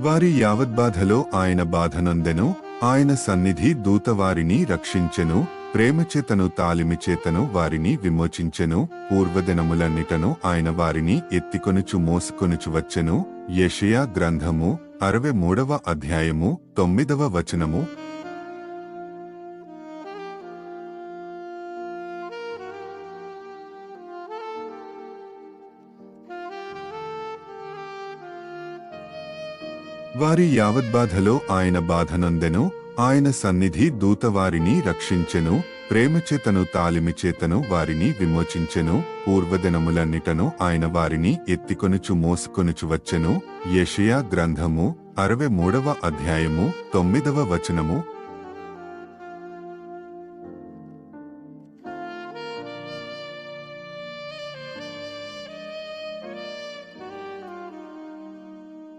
వారి యావద్బాధలో ఆయన బాధనొందెను ఆయన సన్నిధి దూత వారిని రక్షించెను ప్రేమచేతను తాలిమిచేతను వారిని విమోచించెను పూర్వదినములన్నిటను ఆయన వారిని ఎత్తికొనుచు మోసుకొనుచు వచ్చెను. యషయా గ్రంథము అరవై మూడవ అధ్యాయము తొమ్మిదవ వచనము వారి యావద్బాధలో ఆయన బాధనొందెను ఆయన సన్నిధి దూత వారిని రక్షించెను ప్రేమచేతను తాలిమిచేతను వారిని విమోచించెను పూర్వదినములన్నిటను ఆయన వారిని ఎత్తికొనుచు మోసుకొనుచు వచ్చెను. యషయా గ్రంథము అరవై మూడవ అధ్యాయము తొమ్మిదవ వచనము